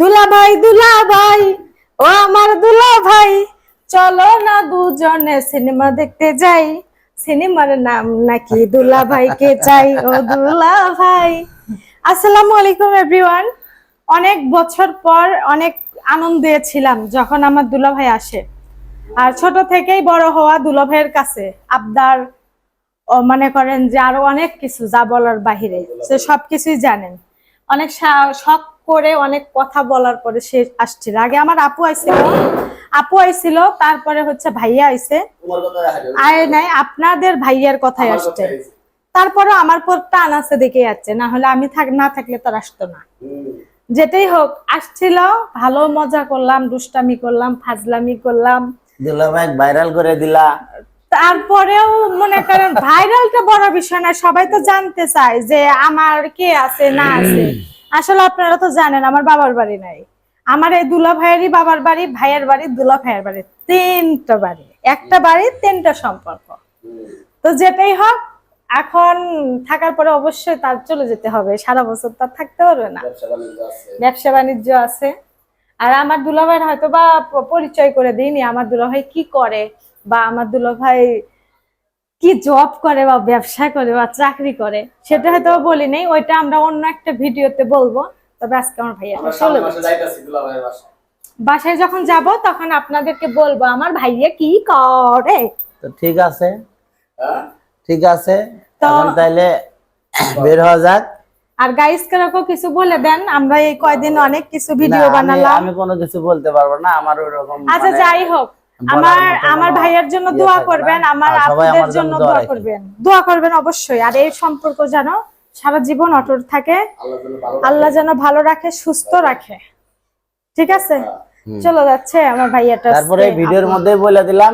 দুলা ভাই দুলা ভাই ও আমার দুলা ভাই চলো না দুজনে সিনেমা দেখতে যাই। সিনেমার নাম নাকি দুলা ভাইকে চাই, ও দুলা ভাই আসসালামু আলাইকুম এভরিওয়ান অনেক বছর পর অনেক আনন্দে ছিলাম যখন আমার দুলা ভাই আসে। আর ছোট থেকেই বড় হওয়া দুলা ভাইয়ের কাছে আবদার মনে করেন যে আরও অনেক কিছু যা বলার বাহিরে, সে সবকিছুই জানেন। অনেক শখ করে অনেক কথা বলার পরে সে আসছিল। আগে আমার আপু আইছিল। আপু আইছিল তারপরে হচ্ছে ভাইয়া আইছে। আয় নাই আপনাদের ভাইয়ার কথাই আসছে। তারপরে আমার পর টান আছে দেখে যাচ্ছে না হলে আমি থাক না থাকলে তো আসতো না। যেটাই হোক আসছিল ভালো মজা করলাম দুষ্টামি করলাম ফাজলামি করলাম। ভাইরাল করে দিলা। তারপরেও মনে করেন ভাইরালটা বড় বিষয় না সবাই তো জানতে চায় যে আমার কে আছে না আছে। আসলে আপনারা তো জানেন আমার বাবার বাড়ি নাই। আমার এই দুলা ভাইয়েরই বাবার বাড়ি ভাইয়ের বাড়ি দুলা ভাইয়ের বাড়ি তিনটা বাড়ি। একটা বাড়ি তিনটা সম্পর্ক। তো যেটাই হোক এখন থাকার পরে অবশ্যই তার চলে যেতে হবে। সারা বছর তার থাকতে পারবে না। ব্যবসা বাণিজ্য আছে। আর আমার দুলাভাইয়ের হয়তো বা পরিচয় করে দিইনি আমার দুলাভাই কি করে বা আমার দুলাভাই কি জব করে বা ব্যবসা করে বা চাকরি করে সেটা হয়তো বলি নাই ওইটা আমরা অন্য একটা ভিডিওতে বলব। তবে আজকে আমার ভাইয়া চলে বাসায় যখন যাব তখন আপনাদেরকে বলব আমার ভাইয়া কি করে? তো ঠিক আছে। হ্যাঁ? ঠিক আছে। তো- এখন তাইলে বের হওয়া যাক। আর গাইস কেরকম কিছু বলে দেন। আমরা এই কয়দিন অনেক কিছু ভিডিও বানালাম। আমি কোনো কিছু বলতে পারব না আমার ওরকম আচ্ছা মানে- যাই হোক। আমার আমার ভাইয়ের জন্য ইয়ে দোয়া করবেন আমার আপনাদের জন্য দোয়া করবেন। দোয়া করবেন অবশ্যই। আর এই সম্পর্ক যেন সারা জীবন অটুট থাকে আল্লাহ যেন ভালো রাখে। সুস্থ রাখে। ঠিক আছে? হুম। চলে যাচ্ছে আমার ভাইয়াটা তারপরে ভিডিওর মধ্যে বলে দিলাম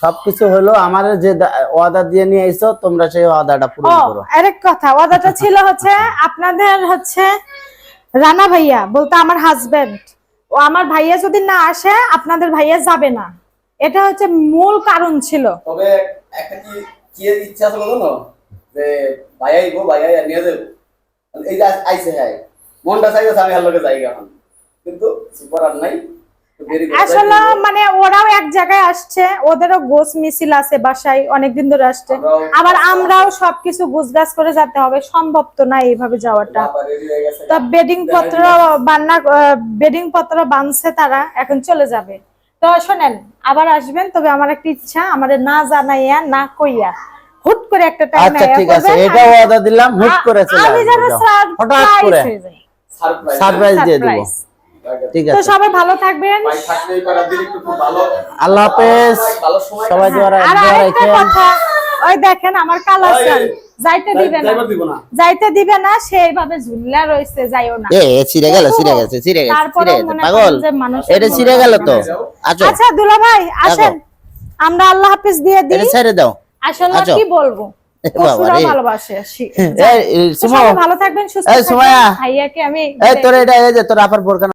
সবকিছু হলো আমার যে ওয়াদা দিয়ে নিয়ে আইছো তোমরা সেই ওয়াদাটা পূরণ করো। আরেক কথা ওয়াদাটা ছিল হচ্ছে আপনাদের হচ্ছে রানা ভাইয়া বলতে আমার হাজবেন্ড ও আমার ভাইয়া যদি না আসে, আপনাদের ভাইয়া যাবে না। এটা হচ্ছে মূল কারণ ছিল। তবে একটা কি কি ইচ্ছা আছে বলো যে ভাইয়াই গো ভাইয়াই নিয়ে যাব এই যে আইছে হ্যাঁ মনটা চাইছে আমি হাল্লোকে যাই এখন। কিন্তু সুপার আর নাই। আসলে মানে ওরাও এক জায়গায় আসছে ওদেরও গোছ মিছিল আছে বাসায় অনেকদিন ধরে আসছে। আবার আমরাও সবকিছু গুছগাছ করে যেতে হবে সম্ভব তো না এইভাবে যাওয়াটা। তো বেডিং পত্র বান্না বেডিং পত্র বানছে তারা এখন চলে যাবে। তো শোনেন আবার আসবেন তবে আমার একটা ইচ্ছা আমাদের না জানাইয়া না কইয়া হুট করে একটা টাইম আচ্ছা ঠিক আছে এটা ওয়াদা দিলাম হুট করে চলে আমি যেন হঠাৎ সারপ্রাইজ সারপ্রাইজ দিয়ে দিব। ঠিক তো আছে। সবাই ভালো থাকবেন। আল্লাহ হাফেজ। সবাই দোয়া কথা ওই দেখেন আমার কালাসান যাইতে দিবে না। যাইতে দিবে না সে এইভাবে ঝুল্লা রয়েছে যাইও না। এ ছিড়ে গেল ছিড়ে গেছে ছিড়ে গেছে তারপরেও ছিড়ে গেছে পাগল। এটা ছিড়ে গেল তো। আচ্ছা দুলা ভাই আসেন। আমরা আল্লাহ হাফেজ দিয়ে দিই। এটা ছেড়ে দাও। আসলে। কি বলব। ভালোবাসে ভালো থাকবেন সুস্থ থাকবেন। ভাইয়াকে আমি এই তোর এটা এই যে তোর আপার বোরখানা